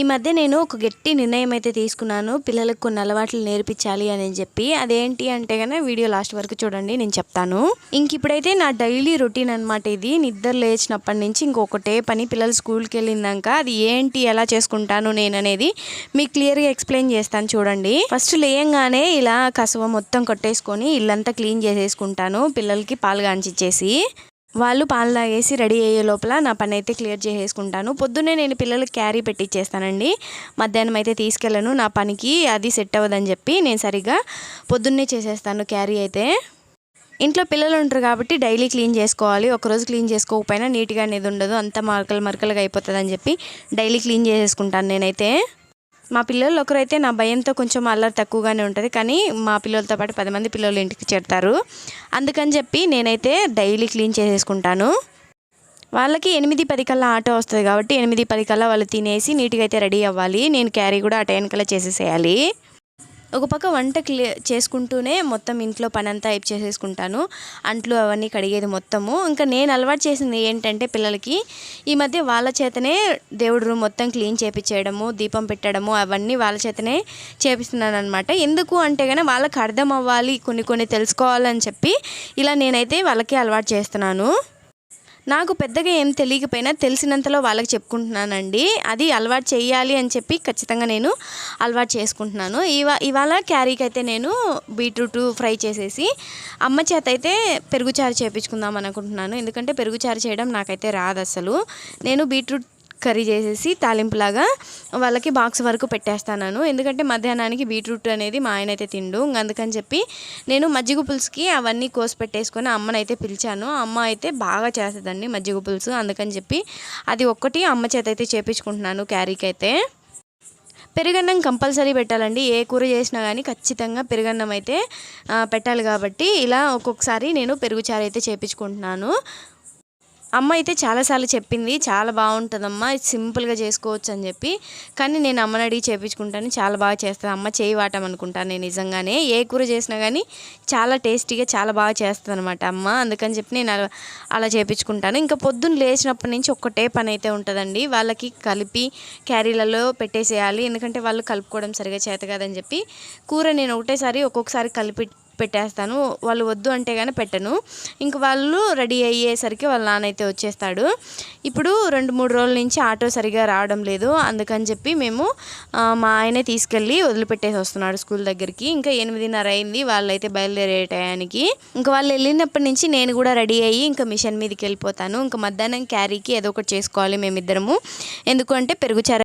ఈ మధ్య నేను ఒక గట్టి నిర్ణయం అయితే తీసుకున్నాను. పిల్లలకు కొన్ని అలవాట్లు నేర్పించాలి అని చెప్పి. అదేంటి అంటే కనుక వీడియో లాస్ట్ వరకు చూడండి నేను చెప్తాను. ఇంక ఇప్పుడైతే నా డైలీ రొటీన్ అనమాట ఇది. నిద్ర లేచినప్పటి నుంచి ఇంకొకటే పని. పిల్లలు స్కూల్కి వెళ్ళిందాక అది ఏంటి ఎలా చేసుకుంటాను నేను అనేది మీకు క్లియర్గా ఎక్స్ప్లెయిన్ చేస్తాను చూడండి. ఫస్ట్ లేయంగానే ఇలా కసవ మొత్తం కొట్టేసుకొని ఇల్లంతా క్లీన్ చేసేసుకుంటాను. పిల్లలకి పాలు కాంచిచ్చేసి వాళ్ళు పాలు తాగేసి రెడీ అయ్యే లోపల నా పని అయితే క్లియర్ చేసేసుకుంటాను. పొద్దున్నే నేను పిల్లలకి క్యారీ పెట్టిచ్చేస్తానండి. మధ్యాహ్నం అయితే తీసుకెళ్ళను. నా పనికి అది సెట్ అవ్వదని చెప్పి నేను సరిగ్గా పొద్దున్నే చేసేస్తాను క్యారీ అయితే. ఇంట్లో పిల్లలు ఉంటారు కాబట్టి డైలీ క్లీన్ చేసుకోవాలి. ఒకరోజు క్లీన్ చేసుకోకపోయినా నీట్గా అనేది ఉండదు. అంత మరకలు మరకలుగా అయిపోతుంది అని చెప్పి డైలీ క్లీన్ చేసేసుకుంటాను నేనైతే. మా పిల్లలు ఒకరైతే నా భయంతో కొంచెం అల్లరి తక్కువగానే ఉంటుంది కానీ మా పిల్లలతో పాటు పది మంది పిల్లలు ఇంటికి చేరుతారు. అందుకని చెప్పి నేనైతే డైలీ క్లీన్ చేసేసుకుంటాను. వాళ్ళకి ఎనిమిది పది కల్లా ఆటో వస్తుంది కాబట్టి ఎనిమిది పది కల్లా వాళ్ళు తినేసి నీట్గా అయితే రెడీ అవ్వాలి. నేను క్యారీ కూడా ఆ టైం కల్లా చేసేసేయాలి. ఒక పక్క వంట క్లియర్ చేసుకుంటూనే మొత్తం ఇంట్లో పని అంతా అయిపు చేసేసుకుంటాను. అంట్లు అవన్నీ కడిగేది మొత్తము. ఇంకా నేను అలవాటు చేసింది ఏంటంటే పిల్లలకి ఈ మధ్య వాళ్ళ చేతనే దేవుడు రూమ్ మొత్తం క్లీన్ చేపించేయడము దీపం పెట్టడము అవన్నీ వాళ్ళ చేతనే చేపిస్తున్నాను అనమాట ఎందుకు అంటే కానీ వాళ్ళకి అర్థం అవ్వాలి కొన్ని కొన్ని తెలుసుకోవాలని చెప్పి ఇలా నేనైతే వాళ్ళకి అలవాటు చేస్తున్నాను. నాకు పెద్దగా ఏం తెలియకపోయినా తెలిసినంతలో వాళ్ళకి చెప్పుకుంటున్నానండి. అది అలవాటు చేయాలి అని చెప్పి ఖచ్చితంగా నేను అలవాటు చేసుకుంటున్నాను. ఇవా ఇవాళ క్యారీకి అయితే నేను బీట్రూట్ ఫ్రై చేసేసి అమ్మ చేత అయితే పెరుగుచారు చేపించుకుందాం అనుకుంటున్నాను. ఎందుకంటే పెరుగుచారు చేయడం నాకైతే రాదు అసలు నేను బీట్రూట్ కర్రీ చేసేసి తాలింపులాగా వాళ్ళకి బాక్స్ వరకు పెట్టేస్తాను ఎందుకంటే మధ్యాహ్నానికి బీట్రూట్ అనేది మా ఆయన అయితే తిండు. అందుకని చెప్పి నేను మజ్జిగ పులుసుకి అవన్నీ కోసి పెట్టేసుకొని అమ్మనైతే పిలిచాను. అమ్మ అయితే బాగా చేస్తుందండి మజ్జిగ పులుసు. అందుకని చెప్పి అది ఒక్కటి అమ్మ చేత అయితే చేపించుకుంటున్నాను క్యారీకి అయితే పెరుగన్నం కంపల్సరీ పెట్టాలండి. ఏ కూర చేసినా కానీ ఖచ్చితంగా పెరుగన్నం అయితే పెట్టాలి కాబట్టి ఇలా ఒక్కొక్కసారి నేను పెరుగుచారు అయితే చేపించుకుంటున్నాను. అమ్మ అయితే చాలాసార్లు చెప్పింది చాలా బాగుంటుందమ్మా ఇది సింపుల్గా చేసుకోవచ్చు అని చెప్పి. కానీ నేను అమ్మని అడిగి చేపించుకుంటాను చాలా బాగా చేస్తుంది అమ్మ చేయి వాటం అనుకుంటాను నేను నిజంగానే. ఏ కూర చేసినా కానీ చాలా టేస్టీగా చాలా బాగా చేస్తుంది అనమాట అమ్మ. అందుకని చెప్పి నేను అలా అలా చేపించుకుంటాను. ఇంకా పొద్దున్న లేచినప్పటి నుంచి ఒక్కటే పని అయితే ఉంటుందండి. వాళ్ళకి కలిపి క్యారీలలో పెట్టేసేయాలి. ఎందుకంటే వాళ్ళు కలుపుకోవడం సరిగా చేత కాదని చెప్పి. కూర నేను ఒకటేసారి ఒక్కొక్కసారి కలిపి పెట్టేస్తాను. వాళ్ళు వద్దు అంటే కానీ పెట్టను. ఇంక వాళ్ళు రెడీ అయ్యేసరికి వాళ్ళ నాన్న అయితే వచ్చేస్తాడు. ఇప్పుడు రెండు మూడు రోజుల నుంచి ఆటో సరిగా రావడం లేదు. అందుకని చెప్పి మేము మా ఆయనే తీసుకెళ్ళి వదిలిపెట్టేసి వస్తున్నాడు స్కూల్ దగ్గరికి. ఇంకా ఎనిమిదిన్నర అయింది. వాళ్ళైతే బయలుదేరే టయానికి. ఇంకా వాళ్ళు వెళ్ళినప్పటి నుంచి నేను కూడా రెడీ అయ్యి ఇంకా మిషన్ మీదకి వెళ్ళిపోతాను. ఇంకా మధ్యాహ్నం క్యారీకి ఏదో ఒకటి చేసుకోవాలి మేమిద్దరము. ఎందుకంటే పెరుగుచారు